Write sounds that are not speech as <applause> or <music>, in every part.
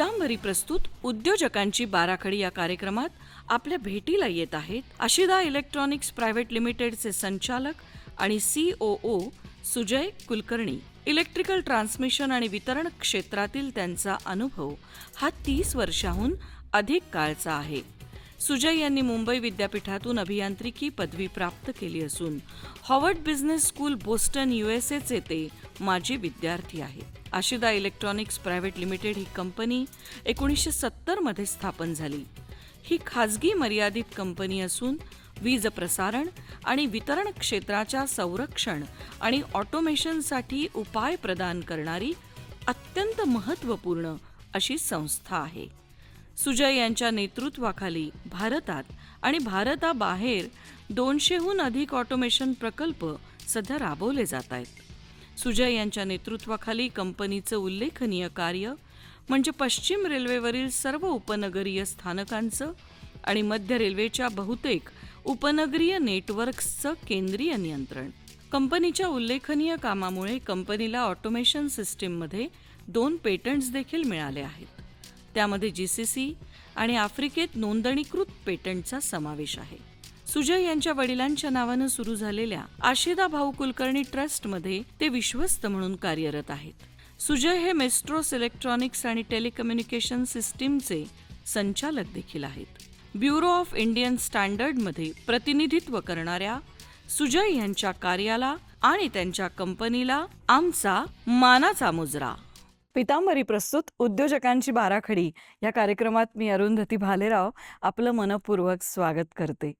पितांबरी प्रस्तुत उद्योजकांची बाराखडी या कार्यक्रमात आपल्या भेटीला येत आहेत. आशिदा इलेक्ट्रॉनिक्स प्रायव्हेट लिमिटेडचे संचालक आणि C O O Sujay Kulkarni. Electrical transmission आणि वितरण क्षेत्रातील त्यांचा अनुभव हा तीस वर्षाहून अधिक काळचा आहे. सुजय यांनी मुंबई विद्यापीठातून अभियांत्रिकी पदवी प्राप्त केली असून हॉवर्ड बिझनेस स्कूल बोस्टन युएसएचे ते माजी विद्यार्थी आहेत. आशिदा इलेक्ट्रॉनिक्स प्रायव्हेट लिमिटेड ही कंपनी एकोणीसशे सत्तरमध्ये स्थापन झाली. ही खाजगी मर्यादित कंपनी असून वीज प्रसारण आणि वितरण क्षेत्राच्या संरक्षण आणि ऑटोमेशनसाठी उपाय प्रदान करणारी अत्यंत महत्त्वपूर्ण अशी संस्था आहे. सुजय यांच्या नेतृत्वाखाली भारतात आणि भारताबाहेर दोनशेहून अधिक ऑटोमेशन प्रकल्प सध्या राबवले जात आहेत. सुजय यांच्या नेतृत्वाखाली कंपनीचं उल्लेखनीय कार्य म्हणजे पश्चिम रेल्वेवरील सर्व उपनगरीय स्थानकांचं आणि मध्य रेल्वेच्या बहुतेक उपनगरीय नेटवर्क्सचं केंद्रीय नियंत्रण. कंपनीच्या उल्लेखनीय कामामुळे कंपनीला ऑटोमेशन सिस्टीममध्ये दोन पेटंट्स देखील मिळाले आहेत. त्यामध्ये जी सी सी आणि आफ्रिकेत नोंदणीकृत पेटंटचा समावेश आहे. सुजय यांच्या वडिलांच्या नावानं सुरू झालेल्या आशिदा भाऊ कुलकर्णी ट्रस्टमध्ये ते विश्वस्त म्हणून कार्यरत आहेत. सुजय हे मेस्ट्रोस इलेक्ट्रॉनिक्स आणि टेलिकम्युनिकेशन सिस्टीमचे संचालक देखील आहेत. ब्युरो ऑफ इंडियन स्टँडर्डमध्ये प्रतिनिधित्व करणाऱ्या सुजय यांच्या कार्याला आणि त्यांच्या कंपनीला आमचा मानाचा मुजरा पितांबरी प्रस्तुत उद्योजकांची बाराखडी. या कार्यक्रमात मी अरुंधती भालेराव आपलं मनपूर्वक स्वागत करते.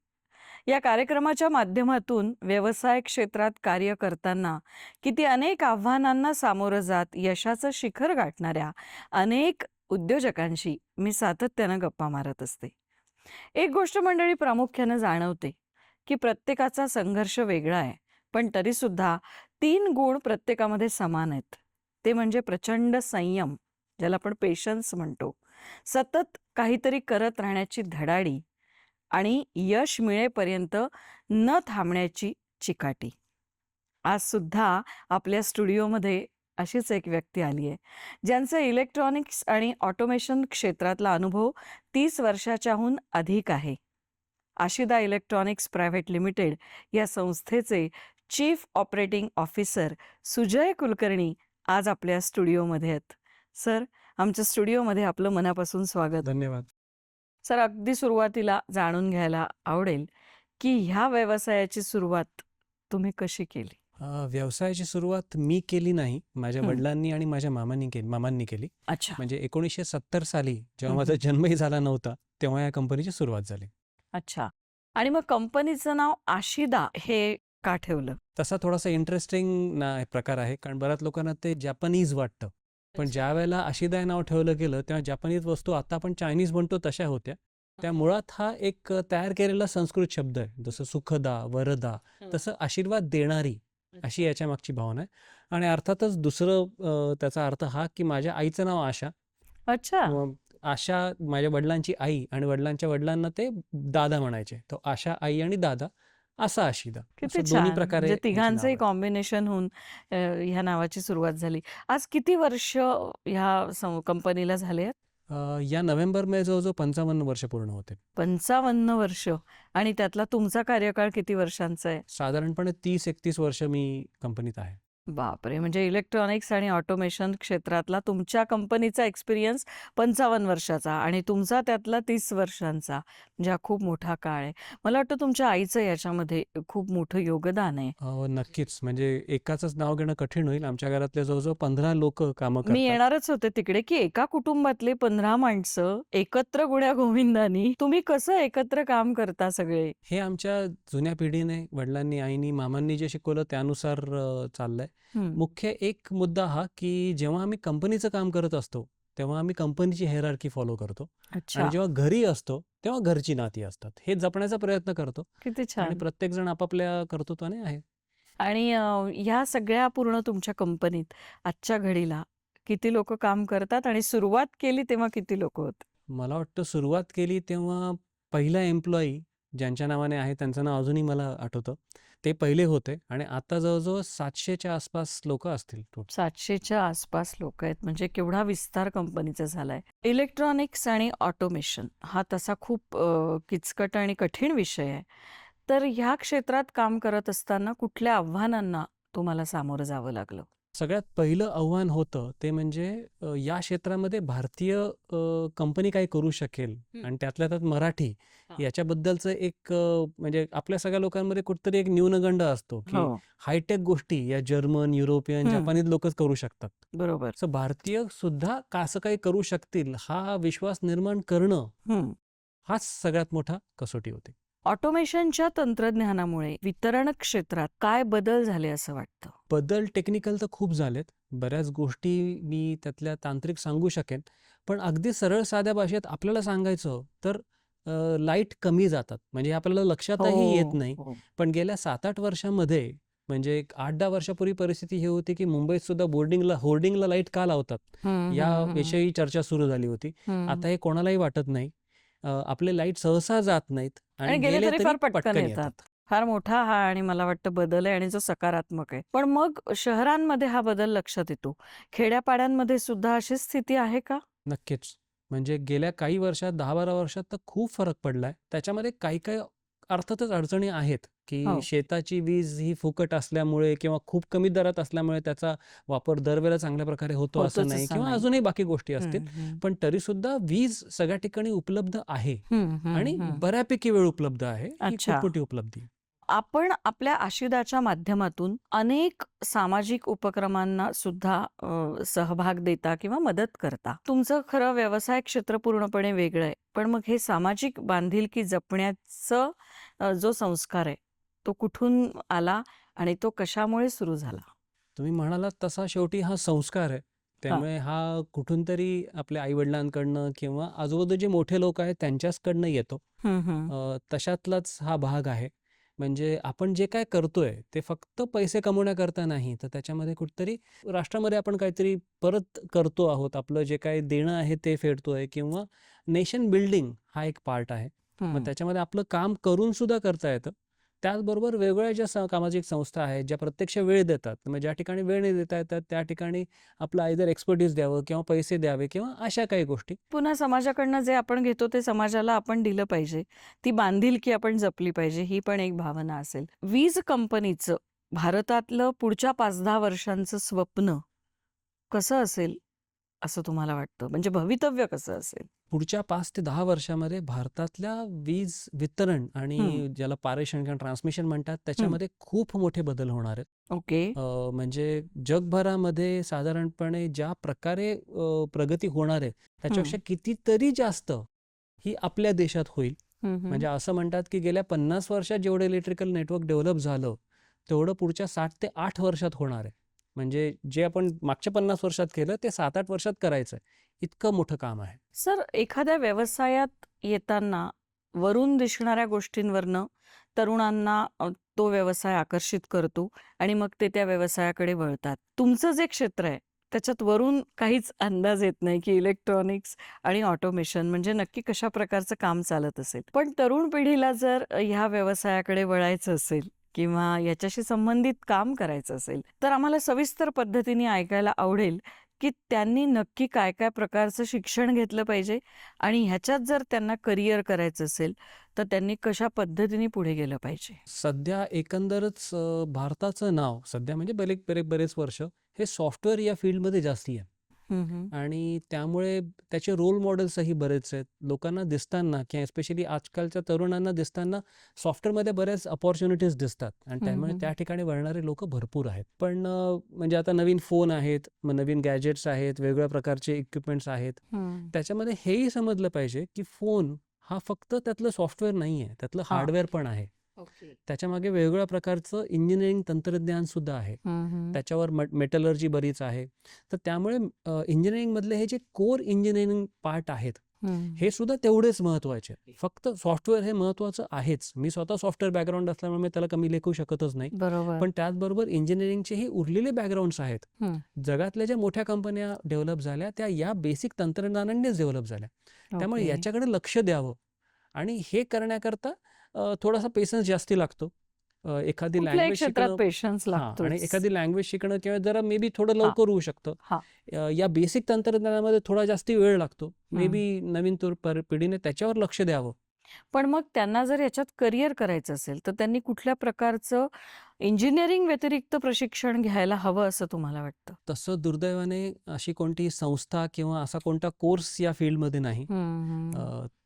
या कार्यक्रमाच्या माध्यमातून व्यवसाय क्षेत्रात कार्य करताना किती अनेक आव्हानांना सामोरं जात यशाचं शिखर गाठणाऱ्या अनेक उद्योजकांशी मी सातत्यानं गप्पा मारत असते. एक गोष्ट मंडळी प्रामुख्यानं जाणवते की प्रत्येकाचा संघर्ष वेगळा आहे पण तरीसुद्धा तीन गुण प्रत्येकामध्ये समान आहेत. ते म्हणजे प्रचंड संयम ज्याला आपण पेशन्स म्हणतो. सतत काहीतरी करत राहण्याची धडाडी आणि यश मिळेपर्यंत न थांबण्याची चिकाटी. आज सुद्धा आपल्या स्टुडिओमध्ये अशीच एक व्यक्ती आली आहे ज्यांचे इलेक्ट्रॉनिक्स आणि ऑटोमेशन क्षेत्रातला अनुभव तीस वर्षाच्याहून अधिक आहे. आशिदा इलेक्ट्रॉनिक्स प्रायव्हेट लिमिटेड या संस्थेचे chief operating officer Sujay Kulkarni आज आपल्या स्टुडिओमध्ये आहेत. सर आमच्या स्टुडिओमध्ये आपलं मनापासून स्वागत. धन्यवाद. सर अगदी सुरुवातीला जाणून घ्यायला आवडेल की ह्या व्यवसायाची सुरुवात तुम्ही कशी केली? व्यवसायाची सुरुवात मी केली नाही. माझ्या. वडिलांनी आणि माझ्या मामांनी केली मामांनी केली. अच्छा. म्हणजे एकोणीसशे सत्तर साली जेव्हा माझा. जन्मही झाला नव्हता तेव्हा या कंपनीची सुरुवात झाली. अच्छा. आणि मग कंपनीचं नाव आशिदा हे का ठेवलं? तसा थोडासा इंटरेस्टिंग ना प्रकार आहे. कारण बऱ्याच लोकांना ते जपानीज वाटतं. पण ज्या वेळेला आशिदाय नाव ठेवलं गेलं तेव्हा जपानीज वस्तू आता आपण चायनीज म्हणतो तशा होत्या. त्या मुळात हा एक तयार केलेला संस्कृत शब्द आहे. जसं सुखदा वरदा तसं आशीर्वाद देणारी अशी याच्या मागची भावना आहे. आणि अर्थातच दुसरं त्याचा अर्थ हा की माझ्या आईचं नाव आशा. अच्छा. आशा माझ्या वडिलांची आई आणि वडिलांच्या वडिलांना ते दादा म्हणायचे. तो आशा आई आणि दादा. असा आशिदा. किती छान. प्रकारे म्हणजे तिघांचंही. कॉम्बिनेशन होऊन ह्या नावाची सुरुवात झाली. आज किती वर्ष ह्या कंपनीला झाले आहेत? या नोव्हेंबरमध्ये जवळजवळ पंचावन्न वर्ष पूर्ण होते. पंचावन्न वर्ष. आणि त्यातला तुमचा कार्यकाळ किती वर्षांचा आहे? साधारणपणे तीस एकतीस वर्ष मी कंपनीत आहे. बापरे! म्हणजे इलेक्ट्रॉनिक्स आणि ऑटोमेशन क्षेत्रातला तुमच्या कंपनीचा एक्सपिरियन्स पंचावन्न वर्षाचा आणि तुमचा त्यातला तीस वर्षांचा म्हणजे हा खूप मोठा काळ आहे. मला वाटतं तुमच्या आईचं याच्यामध्ये खूप मोठं योगदान आहे. नक्कीच. म्हणजे एकाच नाव घेणं कठीण होईल. आमच्या घरातले जवळजवळ पंधरा लोक कामं मी करतात. येणारच होते तिकडे की एका कुटुंबातले पंधरा माणसं एकत्र गुण्या गोविंदानी तुम्ही कसं एकत्र काम करता सगळे? हे आमच्या जुन्या पिढीने वडिलांनी आईनी मामांनी जे शिकवलं त्यानुसार अ, चाललंय. मुख्य एक मुद्दा हा की जेव्हा आम्ही कंपनीचं काम करत असतो तेव्हा आम्ही कंपनीची हेरारकी फॉलो करतो. आणि जेव्हा घरी असतो तेव्हा घरची नाती असतात. हे जपण्याचा प्रयत्न करतो. किती आणि छान. प्रत्येक जण आपापल्या कर्तृत्वाने आहे. आणि ह्या सगळ्या पूर्ण तुमच्या कंपनीत आजच्या घडीला किती लोक काम करतात आणि सुरुवात केली तेव्हा किती लोक होते? मला वाटतं सुरुवात केली तेव्हा पहिला एम्प्लॉई ज्यांच्या नावाने आहे त्यांचं नाव अजूनही मला आठवतं. ते पहिले होते आणि आता जवळजवळ सातशेच्या आसपास लोक असतील टोटल सातशेच्या आसपास लोक आहेत. म्हणजे केवढा विस्तार कंपनीचा झालाय. इलेक्ट्रॉनिक्स आणि ऑटोमेशन हा तसा खूप किचकट आणि कठीण विषय आहे. तर ह्या क्षेत्रात काम करत असताना कुठल्या आव्हानांना तुम्हाला सामोरं जावं लागलं? सगळ्यात पहिलं आव्हान होतं ते म्हणजे अ, या क्षेत्रामध्ये भारतीय कंपनी काय करू शकेल हं. आणि त्यातल्या त्यात मराठी हा. याच्याबद्दलचं एक अ, म्हणजे आपल्या सगळ्या लोकांमध्ये कुठेतरी एक न्यूनगंड असतो की हो हायटेक गोष्टी या जर्मन युरोपियन हं. जपानीत लोकच करू शकतात बरोबर सो भारतीय सुद्धा का असं काही करू शकतील हा विश्वास निर्माण करणं. हाच सगळ्यात मोठा कसोटी होती ऑटोमेशनच्या तंत्रज्ञानामुळे वितरण क्षेत्रात काय बदल झाले असं वाटतं? बदल टेक्निकल तर खूप झालेत. बऱ्याच गोष्टी मी त्यातल्या तांत्रिक सांगू शकेन. पण अगदी सरळ साध्या भाषेत आपल्याला सांगायचं तर लाइट कमी जातात. म्हणजे हे आपल्याला लक्षातही येत नाही. हो. पण गेल्या सात आठ वर्षामध्ये म्हणजे एक आठ दहा वर्षापूर्वी परिस्थिती ही होती की मुंबईत सुद्धा बोर्डिंगला होर्डिंगला लाइट का लावतात? हम्म, या हम्म, हम्म, विषयी चर्चा सुरू झाली होती. आता हे कोणालाही वाटत नाही. आपले लाइट सहसा जात नाहीत. आणि गेले तरी फार पटकन येतात. फार मोठा हा आणि मला वाटतं बदल आहे आणि जो सकारात्मक आहे. पण मग शहरांमध्ये हा बदल लक्षात येतो. खेड्यापाड्यांमध्ये सुद्धा अशी स्थिती आहे का? नक्कीच. म्हणजे गेल्या काही वर्षात दहा बारा वर्षात तर खूप फरक पडलाय. त्याच्यामध्ये काही काही अर्थातच अडचणी आहेत. की हो. शेताची वीज ही फुकट असल्यामुळे किंवा खूप कमी दरात असल्यामुळे त्याचा वापर दरवेळेला चांगल्या प्रकारे होतो असं होतोच नाही असं किंवा नाही. अजूनही बाकी गोष्टी असतील हम्म, हम्म. पण तरी सुद्धा वीज सगळ्या ठिकाणी उपलब्ध आहे हम्म, हम्म, आणि हम्म. बऱ्यापैकी वेळ उपलब्ध आहे ही अच्छा. खूप मोठी उपलब्धी. आपण आपल्या आशिदाच्या माध्यमातून अनेक सामाजिक उपक्रमांना सुद्धा अ, सहभाग देता किंवा मदत करता तुमचं खरं व्यवसाय क्षेत्र पूर्णपणे वेगळं आहे पण मग हे सामाजिक बांधिलकी जपण्याचं अ, जो संस्कार आहे तो कुठून आला आणि तो कशामुळे सुरू झाला? तुम्ही म्हणालात तसा शेवटी हा संस्कार आहे. त्यामुळे हा कुठून तरी आपल्या आईवडिलांकडनं किंवा आजूबाजू जे मोठे लोक आहेत त्यांच्याचकडनं येतो. अ, तशातलाच हा भाग आहे. म्हणजे आपण जे काय करतोय ते फक्त पैसे कमवण्याकरता नाही तर त्याच्यामध्ये कुठतरी राष्ट्रामध्ये आपण काहीतरी परत करतो आहोत. आपलं जे काही देणं आहे ते फेडतोय किंवा नेशन बिल्डिंग हा एक पार्ट आहे. मग त्याच्यामध्ये आपलं काम करून सुद्धा करता येतं. त्याचबरोबर वेगवेगळ्या ज्या सामाजिक संस्था आहेत ज्या प्रत्यक्ष वेळ देतात मग ज्या ठिकाणी वेळ नाही देता येतात त्या ठिकाणी आपलं आयदर एक्सपर्टीज द्यावं किंवा पैसे द्यावे किंवा अशा काही गोष्टी. पुन्हा समाजाकडनं जे आपण घेतो ते समाजाला आपण दिलं पाहिजे. ती बांधिलकी आपण जपली पाहिजे ही पण एक भावना असेल. वीज कंपनीचं भारतातलं पुढच्या पाच दहा वर्षांचं स्वप्न कसं असेल? असं तुम्हाला वाटतं? म्हणजे भवितव्य कसं असेल? पुढच्या पाच ते दहा वर्षामध्ये भारतातल्या वीज वितरण आणि. ज्याला पारेषण किंवा ट्रान्समिशन म्हणतात त्याच्यामध्ये खूप मोठे बदल होणार आहेत. ओके. म्हणजे जगभरामध्ये साधारणपणे ज्या प्रकारे प्रगती होणार आहे त्याच्यापेक्षा कितीतरी जास्त ही आपल्या देशात होईल. म्हणजे असं म्हणतात की गेल्या पन्नास वर्षात जेवढं इलेक्ट्रिकल नेटवर्क डेव्हलप झालं तेवढं पुढच्या साठ ते आठ वर्षात होणार आहे. म्हणजे जे आपण मागच्या पन्नास वर्षात केलं ते सात आठ वर्षात करायचं. इतकं मोठं काम आहे. सर एखाद्या व्यवसायात येताना वरून दिसणाऱ्या गोष्टींवरनं तरुणांना तो व्यवसाय आकर्षित करतो आणि मग ते त्या व्यवसायाकडे वळतात. तुमचं जे क्षेत्र आहे त्याच्यात वरून काहीच अंदाज येत नाही की इलेक्ट्रॉनिक्स आणि ऑटोमेशन म्हणजे नक्की कशा प्रकारचं काम चालत असेल. पण तरुण पिढीला जर ह्या व्यवसायाकडे वळायचं असेल किंवा याच्याशी संबंधित काम करायचं असेल तर आम्हाला सविस्तर पद्धतीने ऐकायला आवडेल की त्यांनी नक्की काय काय प्रकारचं शिक्षण घेतलं पाहिजे आणि ह्याच्यात जर त्यांना करिअर करायचं असेल तर त्यांनी कशा पद्धतीने पुढे गेलं पाहिजे? सध्या एकंदरच भारताचं नाव सध्या म्हणजे बरेच बरेच बरेच वर्ष हे सॉफ्टवेअर या फील्डमध्ये जास्ती आहे. आणि त्यामुळे त्याचे रोल मॉडेल्सही बरेच आहेत. लोकांना दिसताना किंवा एस्पेशली आजकालच्या तरुणांना दिसताना सॉफ्टवेअरमध्ये बऱ्याच अपॉर्च्युनिटीज दिसतात आणि त्यामुळे हम्म. त्या ठिकाणी वळणारे लोक भरपूर आहेत. पण अ, म्हणजे आता नवीन फोन आहेत मग नवीन गॅजेट्स आहेत वेगवेगळ्या प्रकारचे इक्विपमेंट्स आहेत. त्याच्यामध्ये हेही समजलं पाहिजे की फोन हा फक्त त्यातलं सॉफ्टवेअर नाही आहे त्यातलं हा. हार्डवेअर पण आहे. त्याच्यामागे वेगवेगळ्या प्रकारचं इंजिनिअरिंग तंत्रज्ञान सुद्धा आहे. त्याच्यावर मेटलर्जी बरीच आहे. तर त्यामुळे इंजिनिअरिंगमधले हे जे कोर इंजिनिअरिंग पार्ट आहेत हे. सुद्धा तेवढेच महत्त्वाचे. फक्त सॉफ्टवेअर हे महत्वाचं आहेच. मी स्वतः सॉफ्टवेअर बॅकग्राऊंड असल्यामुळे मी त्याला कमी लेखू शकतच नाही. बरोबर. पण त्याचबरोबर इंजिनिअरिंगचे हे उरलेले बॅकग्राऊंड्स आहेत. जगातल्या ज्या मोठ्या कंपन्या डेव्हलप झाल्या त्या या बेसिक तंत्रज्ञानानेच डेव्हलप झाल्या. त्यामुळे. याच्याकडे लक्ष द्यावं. आणि हे करण्याकरता थोडासा पेशन्स जास्ती लागतो. एखादी लँग्वेज क्षेत्रात शिकणं पेशन्स लागतो आणि एखादी लँग्वेज शिकणं किंवा जरा मे बी थोडं. लवकर होऊ शकतं. हां. या बेसिक तंत्रज्ञानामध्ये थोडा जास्ती वेळ लागतो. मे. बी नवीन पिढीने त्याच्यावर लक्ष द्यावं. पण मग त्यांना जर याच्यात करिअर करायचं असेल तर त्यांनी कुठल्या प्रकारचं इंजिनिअरिंग व्यतिरिक्त प्रशिक्षण घ्यायला हवं असं तुम्हाला वाटतं? तसं दुर्दैवाने अशी कोणती संस्था किंवा असा कोणता कोर्स या फील्डमध्ये नाही.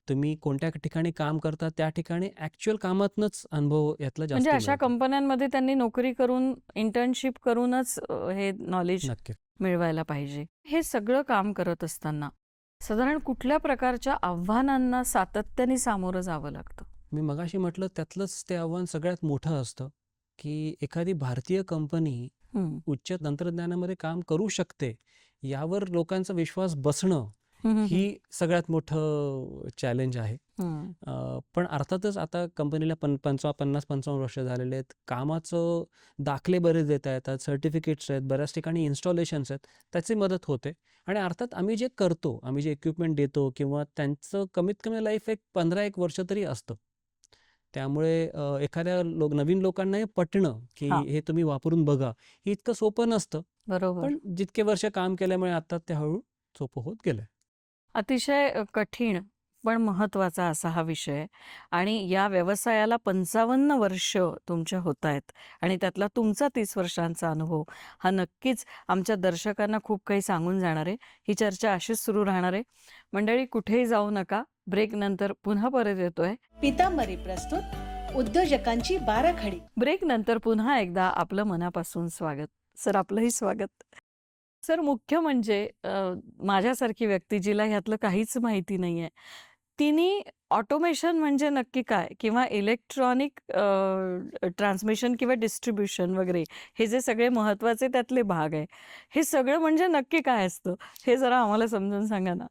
तुम्ही कोणत्या ठिकाणी काम करता त्या ठिकाणी ऍक्च्युअल कामातनच अनुभव यातला म्हणजे अशा कंपन्यांमध्ये त्यांनी नोकरी करून इंटर्नशिप करूनच हे नॉलेज मिळवायला पाहिजे. हे सगळं काम करत असताना साधारण कुठल्या प्रकारच्या आव्हानांना सातत्याने सामोरं जावं लागतं? मी मगाशी म्हटलं त्यातलंच ते आव्हान सगळ्यात मोठं असतं की एखादी भारतीय कंपनी. उच्च तंत्रज्ञानामध्ये काम करू शकते यावर लोकांचा विश्वास बसणं ही सगळ्यात मोठं चॅलेंज आहे. पण अर्थातच आता कंपनीला पन पंचाव पन्नास पंचावन्न वर्ष झालेले आहेत. कामाचं दाखले बरेच देता येतात सर्टिफिकेट्स आहेत बऱ्याच ठिकाणी इन्स्टॉलेशन्स आहेत. त्याची मदत होते. आणि अर्थात आम्ही जे करतो आम्ही जे इक्विपमेंट देतो किंवा त्यांचं कमीत कमी लाईफ एक पंधरा एक वर्ष तरी असतं. त्यामुळे एखाद्या लोक नवीन लोकांना हे पटणं की हा. तुम्ही वापरून बघा हे इतकं सोपं नसतं. बरोबर. पण जितके वर्ष काम केल्यामुळे आता ते हळूहळू सोपं होत गेलं अतिशय कठीण पण महत्त्वाचा असा हा विषय. आणि या व्यवसायाला पंचावन्न वर्ष तुमच्या होत आहेत आणि त्यातला तुमचा तीस वर्षांचा अनुभव हा नक्कीच आमच्या दर्शकांना खूप काही सांगून जाणार आहे. ही चर्चा अशीच सुरू राहणार आहे. मंडळी कुठेही जाऊ नका. ब्रेक नंतर पुन्हा परत येतोय. पितांबरी प्रस्तुत. उद्योजकांची बाराखडी. ब्रेक नंतर पुन्हा एकदा आपलं मनापासून स्वागत. सर आपलंही स्वागत. सर मुख्य म्हणजे माझ्यासारखी व्यक्ती जिला ह्यातलं काहीच माहिती नाहीये. तिने ऑटोमेशन म्हणजे नक्की काय किंवा इलेक्ट्रॉनिक ट्रान्समिशन किंवा डिस्ट्रीब्युशन वगैरे हे जे सगळे महत्त्वाचे त्यातले भाग आहे. हे सगळं म्हणजे नक्की काय असतं हे जरा आम्हाला समजून सांगा ना.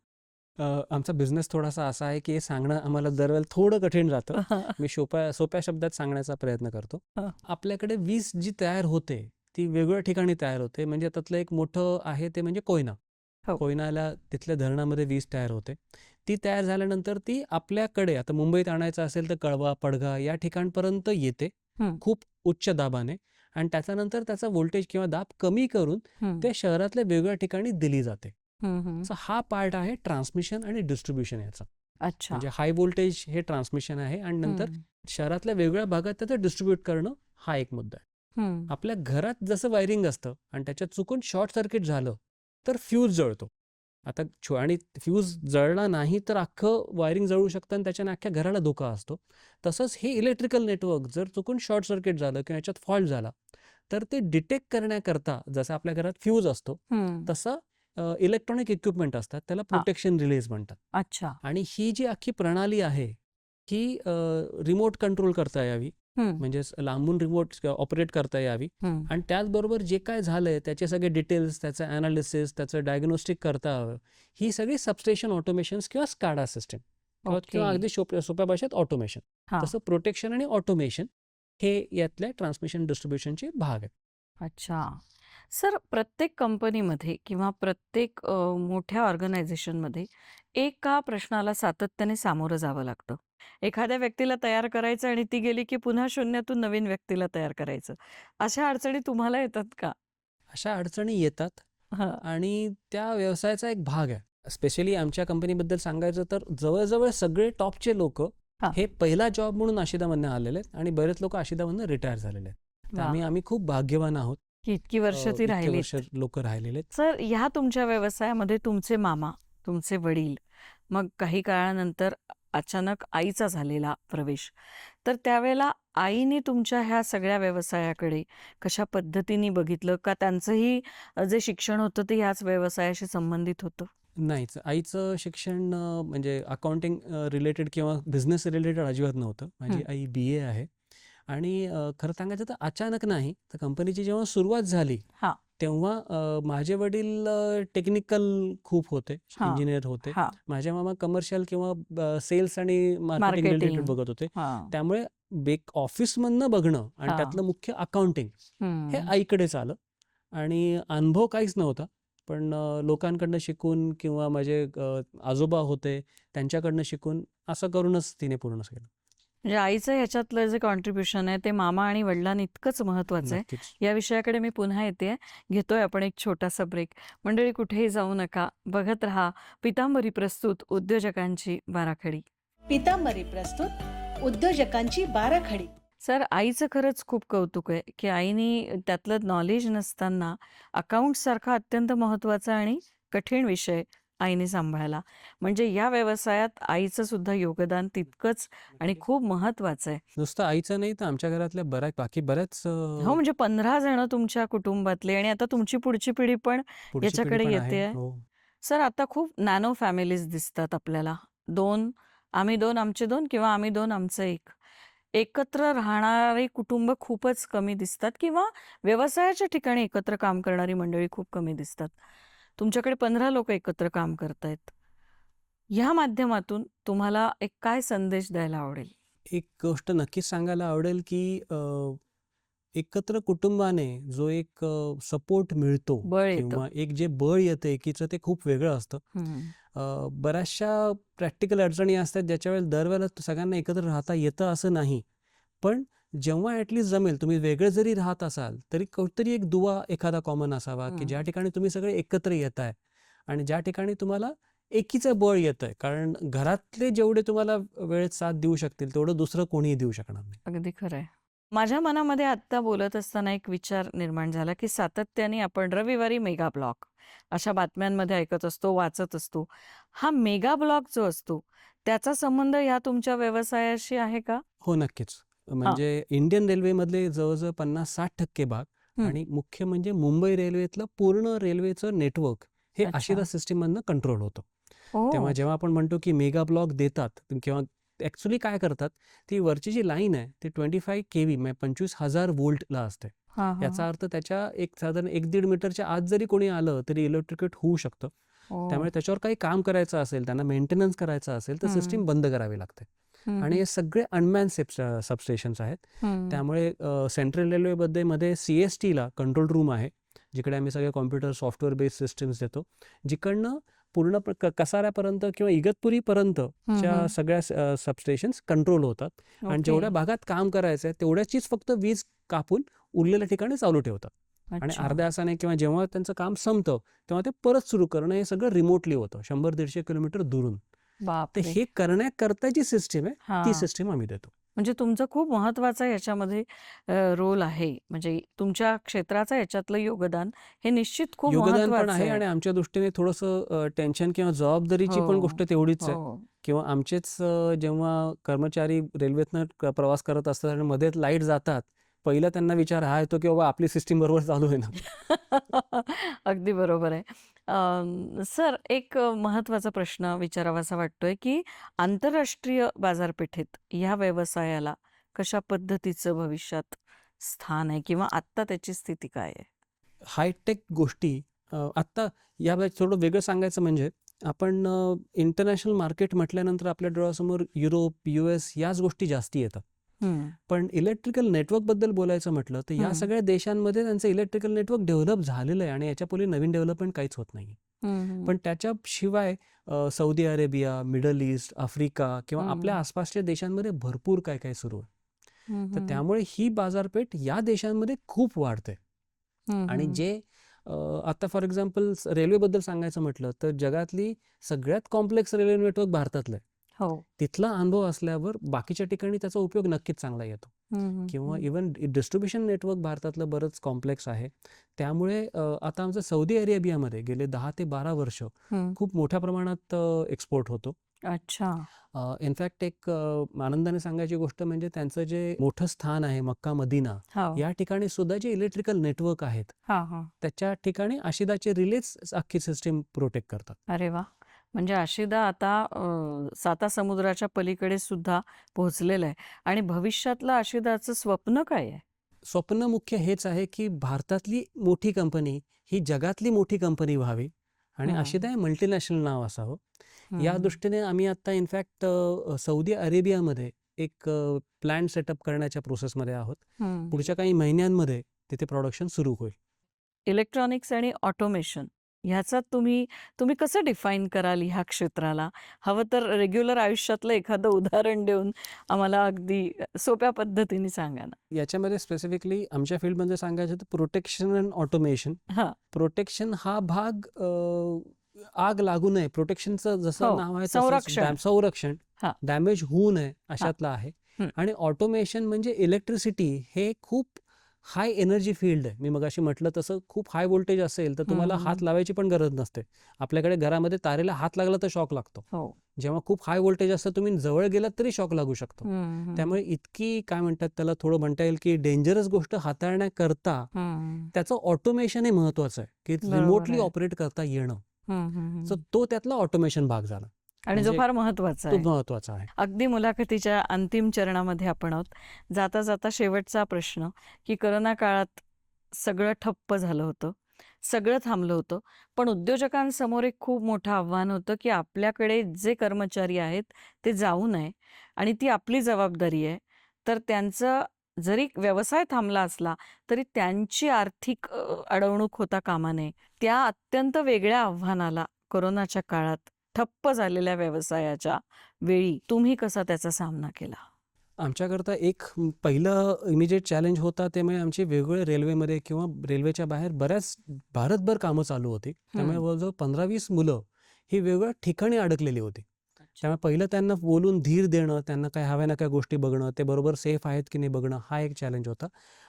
आमचा बिझनेस थोडासा असा आहे की हे सांगणं आम्हाला दरवेळेला थोडं कठीण राहतं <laughs> मी सोप्या सोप्या शब्दात सांगण्याचा प्रयत्न करतो. आपल्याकडे वीज जी तयार होते ती वेगवेगळ्या ठिकाणी तयार होते. म्हणजे त्यातलं एक मोठं आहे ते म्हणजे कोयना. हो. कोयनाला तिथल्या धरणामध्ये वीज तयार होते. ती तयार झाल्यानंतर ती आपल्याकडे आता मुंबईत आणायचं असेल तर कळवा पडघा या ठिकाणपर्यंत येते. हम्म. खूप उच्च दाबाने आणि त्याच्यानंतर त्याचा व्होल्टेज किंवा दाब कमी करून हम्म, ते शहरातल्या वेगवेगळ्या ठिकाणी दिली जाते. हम्म, हम्म. So हा पार्ट आहे ट्रान्समिशन आणि डिस्ट्रीब्युशन याचा. अच्छा. म्हणजे हाय व्होल्टेज हे ट्रान्समिशन आहे आणि नंतर हम्म, शहरातल्या वेगवेगळ्या भागात त्याचं डिस्ट्रीब्यूट करणं हा एक मुद्दा आहे. आपल्या घरात जसं वायरिंग असतं आणि त्याच्यात चुकून शॉर्ट सर्किट झालं तर फ्यूज जळतो. आता छो आणि फ्यूज जळला नाही तर अख्खं वायरिंग जळू शकतं आणि त्याच्याने अख्ख्या घराला धोका असतो. तसंच हे इलेक्ट्रिकल नेटवर्क जर चुकून शॉर्ट सर्किट झालं किंवा याच्यात फॉल्ट झाला तर ते डिटेक्ट करण्याकरता जसं आपल्या घरात फ्यूज असतो. तसं इलेक्ट्रॉनिक इक्विपमेंट असतात त्याला प्रोटेक्शन रिलेज म्हणतात. अच्छा. आणि ही जी अख्खी प्रणाली आहे ही रिमोट कंट्रोल करता यावी. म्हणजे लांबून रिमोट ऑपरेट करता यावी. आणि त्याचबरोबर जे काय झालंय त्याचे सगळे डिटेल्स त्याचं अनालिसिस त्याचं डायग्नोस्टिक करता हवं. ही सगळी सबस्टेशन ऑटोमेशन्स किंवा स्काडा सिस्टम किंवा. अगदी सोप्या भाषेत ऑटोमेशन. तसं प्रोटेक्शन आणि ऑटोमेशन हे यातल्या ट्रान्समिशन डिस्ट्रीब्युशनचे भाग आहेत. अच्छा. सर प्रत्येक कंपनीमध्ये किंवा प्रत्येक मोठ्या ऑर्गनायझेशनमध्ये एका प्रश्नाला सातत्याने सामोरं जावं लागतं. एखाद्या व्यक्तीला तयार करायचं आणि ती गेली की पुन्हा शून्यातून नवीन व्यक्तीला तयार करायचं. अशा अडचणी तुम्हाला येतात का? अशा अडचणी येतात. आणि त्या व्यवसायाचा एक भाग आहे. स्पेशली आमच्या कंपनीबद्दल सांगायचं तर जवळजवळ सगळे टॉपचे लोक हा. पहिला जॉब म्हणून आशिदामधनं आलेले आहेत आणि बरेच लोक आशिदामधनं रिटायर झालेले आहेत. त्यामुळे आम्ही खूप भाग्यवान आहोत. की इतकी वर्ष ती राहिली लोक राहिलेले सर ह्या तुमच्या व्यवसायामध्ये तुमचे मामा तुमचे वडील मग काही काळानंतर अचानक आईचा झालेला प्रवेश. तर त्यावेळेला आईने तुमच्या ह्या सगळ्या व्यवसायाकडे कशा पद्धतीने बघितलं? का त्यांचंही जे शिक्षण होतं ते ह्याच व्यवसायाशी संबंधित होतं? नाहीच. आईचं शिक्षण म्हणजे अकाउंटिंग रिलेटेड किंवा बिझनेस रिलेटेड अजिबात नव्हतं. माझी. आई बी ए आहे. आणि खरं सांगायचं तर अचानक नाही. तर कंपनीची जेव्हा सुरुवात झाली हा. तेव्हा माझे वडील टेक्निकल खूप होते. इंजिनियर होते हा माझे मामा कमर्शियल किंवा सेल्स आणि मार्केटिंग रिलेटेड. बघत होते त्यामुळे बेक ऑफिसमधनं बघणं आणि. त्यातलं मुख्य अकाउंटिंग हे हम्म. आईकडेच आलं आणि अनुभव काहीच नव्हता पण लोकांकडनं शिकून किंवा माझे आजोबा होते त्यांच्याकडनं शिकून असं करूनच तिने पूर्ण केलं म्हणजे आईचं ह्याच्यातलं जे कॉन्ट्रीब्युशन आहे ते मामा आणि वडिलांनी इतकंच महत्वाचं आहे. या विषयाकडे मी पुन्हा येते. घेतोय आपण एक छोटासा ब्रेक मंडळी कुठेही जाऊ नका. बघत राहा पितांबरी प्रस्तुत उद्योजकांची बाराखडी. पितांबरी प्रस्तुत उद्योजकांची बाराखडी. सर आईचं खरंच खूप कौतुक आहे की आईनी त्यातलं नॉलेज नसताना अकाउंट सारखा अत्यंत महत्त्वाचा आणि कठीण विषय आईने सांभाळला म्हणजे या व्यवसायात आईचं सुद्धा योगदान तितकंच आणि खूप महत्वाचं आहे नुसतं आईचं नाही तर आमच्या घरातल्या बऱ्याच बाकी बऱ्याच हो म्हणजे पंधरा जण तुमच्या कुटुंबातले आणि आता तुमची पुढची पिढी पण याच्याकडे. येतेय. हो. सर आता खूप नॅनो फॅमिलीज दिसतात आपल्याला दोन आम्ही दोन आमचे दोन किंवा आम्ही दोन आमचं एक एकत्र राहणारे कुटुंब खूपच कमी दिसतात किंवा व्यवसायाच्या ठिकाणी एकत्र काम करणारी मंडळी खूप कमी दिसतात तुमच्याकडे पंधरा लोक एकत्र काम करतायत. ह्या माध्यमातून तुम्हाला एक काय संदेश द्यायला आवडेल? एक गोष्ट नक्कीच सांगायला आवडेल की एकत्र कुटुंबाने जो एक सपोर्ट मिळतो. किंवा एक जे बळ येतं एकीचं ते खूप वेगळं असतं. बऱ्याचशा प्रॅक्टिकल अडचणी असतात ज्याच्या वेळेला दरवेळेला सगळ्यांना एकत्र राहता येतं असं नाही. पण जेव्हा ॲटलिस्ट जमेल तुम्ही वेगळे जरी राहत असाल तरी कुठतरी एक दुवा एखादा कॉमन असावा की. ज्या ठिकाणी तुम्ही सगळे एकत्र येत आहे आणि ज्या ठिकाणी तुम्हाला एकीचं बळ येतं आहे कारण घरातले जेवढे तुम्हाला वेळेत साथ देऊ शकतील तेवढं दुसरं कोणीही देऊ शकणार नाही. अगदी खरं आहे. माझ्या मनामध्ये आत्ता बोलत असताना एक विचार निर्माण झाला की सातत्याने आपण रविवारी मेगा ब्लॉक अशा बातम्यांमध्ये ऐकत असतो वाचत असतो. हा मेगा ब्लॉक जो असतो त्याचा संबंध या तुमच्या व्यवसायाशी आहे का? हो नक्कीच. म्हणजे इंडियन रेल्वेमधले जवळजवळ पन्नास साठ टक्के भाग. आणि मुख्य म्हणजे मुंबई रेल्वेतलं पूर्ण रेल्वेचं नेटवर्क हे अच्छा. आशिरा सिस्टीममधनं कंट्रोल होतं तेव्हा जेव्हा आपण म्हणतो की मेगा ब्लॉक देतात किंवा ॲक्च्युली काय करतात ती वरची जी लाईन आहे ती ट्वेंटी फाय के व्ही म्हणजे पंचवीस हजार वोल्टला असते हा, हा, याचा अर्थ त्याच्या एक साधारण एक दीड मीटरच्या आत जरी कोणी आलं तरी इलेक्ट्रिकेट होऊ शकतं. त्यामुळे त्याच्यावर काही काम करायचं असेल त्यांना मेंटेनन्स करायचं असेल तर. सिस्टीम बंद करावी लागते आणि हे सगळे अनमॅन सबस्टेशन्स आहेत. त्यामुळे सेंट्रल रेल्वेमध्ये मध्ये सी एस टीला कंट्रोल रूम आहे जिकडे आम्ही सगळे कॉम्प्युटर सॉफ्टवेअर बेस्ड सिस्टम्स देतो जिकडनं पूर्ण कसाऱ्यापर्यंत किंवा इगतपुरीपर्यंतच्या. सगळ्या सबस्टेशन्स कंट्रोल होतात आणि. जेवढ्या भागात काम करायचं आहे तेवढ्याचीच फक्त वीज कापून उरलेल्या ठिकाणी चालू ठेवतात आणि. अर्ध्या तासाने किंवा जेव्हा त्यांचं काम संपतं तेव्हा ते परत सुरू करणं हे सगळं रिमोटली होतं शंभर दीडशे किलोमीटर दुरून तर. हे करण्याकरता जी सिस्टीम आहे. ती सिस्टीम आम्ही देतो म्हणजे तुमचं खूप महत्त्वाचा याच्यामध्ये रोल आहे म्हणजे तुमच्या क्षेत्राचं याच्यातलं योगदान हे निश्चित खूप योगदान पण आहे आणि आमच्या दृष्टीने थोडंसं टेन्शन किंवा जबाबदारीची पण हो, गोष्ट तेवढीच आहे हो. किंवा आमचेच जेव्हा कर्मचारी रेल्वेतनं प्रवास करत असतात आणि मध्ये लाइट जातात पहिला त्यांना विचार हा येतो की बाबा आपली सिस्टीम बरोबर चालू आहे ना <laughs> अगदी बरोबर आहे सर एक महत्त्वाचा महत्त्वाचा प्रश्न विचारावासा वाटतोय की आंतरराष्ट्रीय बाजारपेठेत या व्यवसायाला कशा पद्धतीचं भविष्यात स्थान आहे किंवा आत्ता त्याची स्थिती काय आहे? हायटेक गोष्टी आत्ता या थोडं वेगळं सांगायचं म्हणजे आपण इंटरनॅशनल मार्केट म्हटल्यानंतर आपल्या डोळ्यासमोर युरोप यू एस याच गोष्टी जास्ती येतात. पण इलेक्ट्रिकल नेटवर्कबद्दल बोलायचं म्हटलं तर या. सगळ्या देशांमध्ये त्यांचं इलेक्ट्रिकल नेटवर्क डेव्हलप झालेलं आहे आणि याच्यापूर्वी नवीन डेव्हलपमेंट काहीच होत नाही पण त्याच्याशिवाय Saudi Arabia Middle East Africa किंवा. आपल्या आसपासच्या देशांमध्ये भरपूर काय काय सुरू आहे. तर त्यामुळे ही बाजारपेठ या देशांमध्ये खूप वाढते. आणि. जे आता फॉर एक्झाम्पल रेल्वेबद्दल सांगायचं म्हटलं तर जगातली सगळ्यात कॉम्प्लेक्स रेल्वे नेटवर्क भारतातलं आहे. हो. तिथला अनुभव असल्यावर बाकीच्या ठिकाणी त्याचा उपयोग नक्कीच चांगला येतो. किंवा. इवन डिस्ट्रीब्युशन नेटवर्क भारतातलं बरंच कॉम्प्लेक्स आहे. त्यामुळे आता आमचं सौदी अरेबियामध्ये गेले दहा ते बारा वर्ष खूप मोठ्या प्रमाणात एक्सपोर्ट होतो. अच्छा. इनफॅक्ट एक आनंदाने सांगायची गोष्ट म्हणजे त्यांचं जे मोठं स्थान आहे मक्का मदिना हो. या ठिकाणी सुद्धा जे इलेक्ट्रिकल नेटवर्क आहेत त्याच्या ठिकाणी आशिदाचे रिलेच अख्खी सिस्टीम प्रोटेक्ट करतात. अरे वा. म्हणजे आशिदा आता साता समुद्राच्या पलीकडे सुद्धा पोहोचलेलं आहे आणि भविष्यातलं आशिदाचं स्वप्न काय आहे स्वप्न मुख्य हेच आहे की भारतातली मोठी कंपनी ही जगातली मोठी कंपनी व्हावी आणि हं. अशिदाय मल्टीनॅशनल नाव असावं या. दृष्टीने आम्ही आता इनफॅक्ट सौदी अरेबियामध्ये एक प्लॅन सेटअप करण्याच्या प्रोसेसमध्ये आहोत. पुढच्या काही महिन्यांमध्ये तिथे प्रोडक्शन सुरू होईल इलेक्ट्रॉनिक्स आणि ऑटोमेशन ह्याचा तुम्ही तुम्ही कसं डिफाईन कराल ह्या क्षेत्राला? हवं तर रेग्युलर आयुष्यातलं एखादं उदाहरण देऊन आम्हाला अगदी सोप्या पद्धतीने सांगा ना. याच्यामध्ये स्पेसिफिकली आमच्या फील्डमध्ये सांगायचं तर प्रोटेक्शन अँड ऑटोमेशन हा. प्रोटेक्शन हा भाग आग लागू नये. प्रोटेक्शनचं हो, जसं नाव आहे संरक्षण. संरक्षण. हा. डॅमेज होऊ नये अशातलं आहे. हं. आणि ऑटोमेशन म्हणजे इलेक्ट्रिसिटी हे खूप हाय एनर्जी फील्ड आहे. मी मगाशी म्हटलं तसं खूप हाय व्होल्टेज असेल तर तुम्हाला हात लावायची पण गरज नसते. आपल्याकडे घरामध्ये तारेला हात लागला तर शॉक लागतो. हो. जेव्हा खूप हाय व्होल्टेज असतं तुम्ही जवळ गेलात तरी शॉक लागू शकतो. त्यामुळे इतकी काय म्हणतात त्याला थोडं म्हणता येईल की डेंजरस गोष्ट हाताळण्याकरता त्याचं ऑटोमेशन हे महत्वाचं आहे की रिमोटली. ऑपरेट करता येणं. सो. तो त्यातला ऑटोमेशन भाग झाला. आणि जो म्हणजे फार महत्त्वाचा आहे. महत्त्वाचा आहे. अगदी मुलाखतीच्या अंतिम चरणामध्ये आपण आहोत. जाता जाता शेवटचा प्रश्न की करोना काळात सगळं ठप्प झालं होतं सगळं थांबलं होतं पण उद्योजकांसमोर एक खूप मोठं आव्हान होतं की आपल्याकडे जे कर्मचारी आहेत ते जाऊ नये. आणि ती आपली जबाबदारी आहे. तर त्यांचं जरी व्यवसाय थांबला असला तरी त्यांची आर्थिक अडवणूक होता कामा नये. त्या अत्यंत वेगळ्या आव्हानाला कोरोनाच्या काळात ठप्प झालेल्या व्यवसायाच्या वेळी तुम्ही कसा त्याचा सामना केला? आमच्याकरता एक पहिलं इमिजिएट चॅलेंज होता ते म्हणजे आमची वेगवेगळ्या रेल्वेमध्ये किंवा रेल्वेच्या बाहेर बऱ्याच भारतभर कामं चालू होती. त्यामुळे. जवळजवळ पंधरा वीस मुलं ही वेगवेगळ्या ठिकाणी अडकलेली होती. त्यामुळे पहिलं त्यांना बोलून धीर देणं त्यांना काय हव्या ना काय गोष्टी बघणं ते बरोबर सेफ आहेत की नाही बघणं हा एक चॅलेंज होता.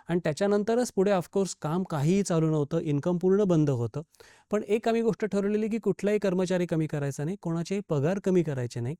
आणि त्याच्यानंतरच पुढे ऑफकोर्स काम काहीही चालू नव्हतं इन्कम पूर्ण बंद होतं. पण एक आम्ही गोष्ट ठरवलेली की कुठलाही कर्मचारी कमी करायचा नाही कोणाचेही पगार कमी करायचे नाही.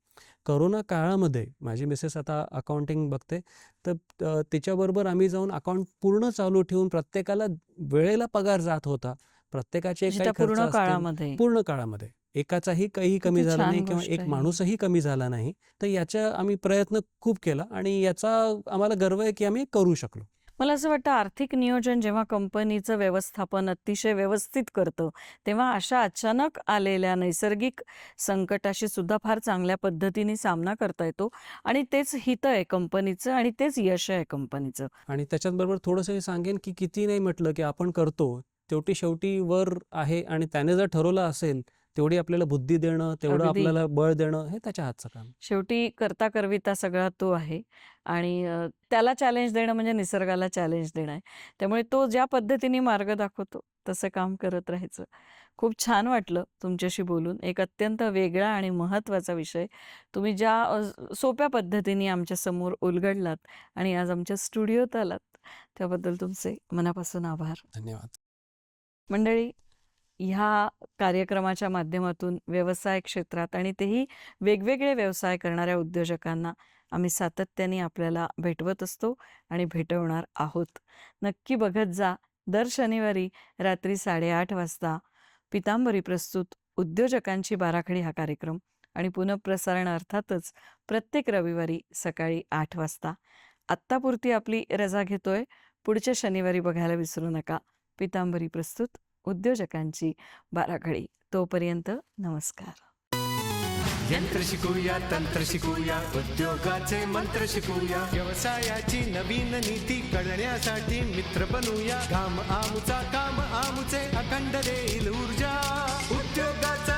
करोना काळामध्ये माझी मिसेस आता अकाउंटिंग बघते तर तिच्याबरोबर आम्ही जाऊन अकाउंट पूर्ण चालू ठेवून प्रत्येकाला वेळेला पगार जात होता. प्रत्येकाचे म्हणजे पूर्ण काळामध्ये. पूर्ण काळामध्ये. एकाचाही काही कमी किती झाला छान नाही किंवा गोष्ट एक आहे. माणूसही कमी झाला नाही तर याचा आम्ही प्रयत्न खूप केला आणि याचा आम्हाला गर्व आहे की आम्ही करू शकलो मला असं वाटतं आर्थिक नियोजन जेव्हा कंपनीचं व्यवस्थापन अतिशय व्यवस्थित करतं तेव्हा अशा अचानक आलेल्या नैसर्गिक संकटाशी सुद्धा फार चांगल्या पद्धतीने सामना करता येतो आणि तेच हित आहे कंपनीचं आणि तेच यश आहे कंपनीचं आणि त्याच्याचबरोबर थोडंसं हे सांगेन की किती नाही म्हटलं की आपण करतो तेवढी शेवटी वर आहे आणि त्याने जर ठरवलं असेल तेवढी आपल्याला बुद्धी देणं तेवढं अगदी. आपल्याला बळ देणं हे त्याच्या हातचं काम. शेवटी करता करविता सगळा तो आहे. आणि अ, त्याला चॅलेंज देणं म्हणजे निसर्गाला चॅलेंज देणं आहे. त्यामुळे तो ज्या पद्धतीने मार्ग दाखवतो तसं काम करत राहायचं. खूप छान वाटलं तुमच्याशी बोलून. एक अत्यंत वेगळा आणि महत्त्वाचा विषय. तुम्ही ज्या अ, सोप्या पद्धतीने आमच्यासमोर उलगडलात आणि आज आमच्या स्टुडिओत आलात त्याबद्दल तुमचे मनापासून आभार. धन्यवाद. मंडळी ह्या कार्यक्रमाच्या माध्यमातून व्यवसाय क्षेत्रात आणि तेही वेगवेगळे व्यवसाय करणाऱ्या उद्योजकांना आम्ही सातत्याने आपल्याला भेटवत असतो आणि भेटवणार आहोत. नक्की बघत जा दर शनिवारी रात्री साडेआठ वाजता पितांबरी प्रस्तुत उद्योजकांची बाराखडी हा कार्यक्रम आणि पुनःप्रसारण अर्थातच प्रत्येक रविवारी सकाळी आठ वाजता. आत्तापुरती आपली रजा घेतोय पुढच्या शनिवारी बघायला विसरू नका. पितांबरी प्रस्तुत उद्योजकांची बाराखडी. तोपर्यंत नमस्कार. यंत्र शिकूया तंत्र शिकूया उद्योगाचे मंत्र शिकूया. व्यवसायाची नवीन नीती कळण्यासाठी मित्र बनूया. काम आमचा काम आमचे अखंड देईल ऊर्जा. उद्योगाचा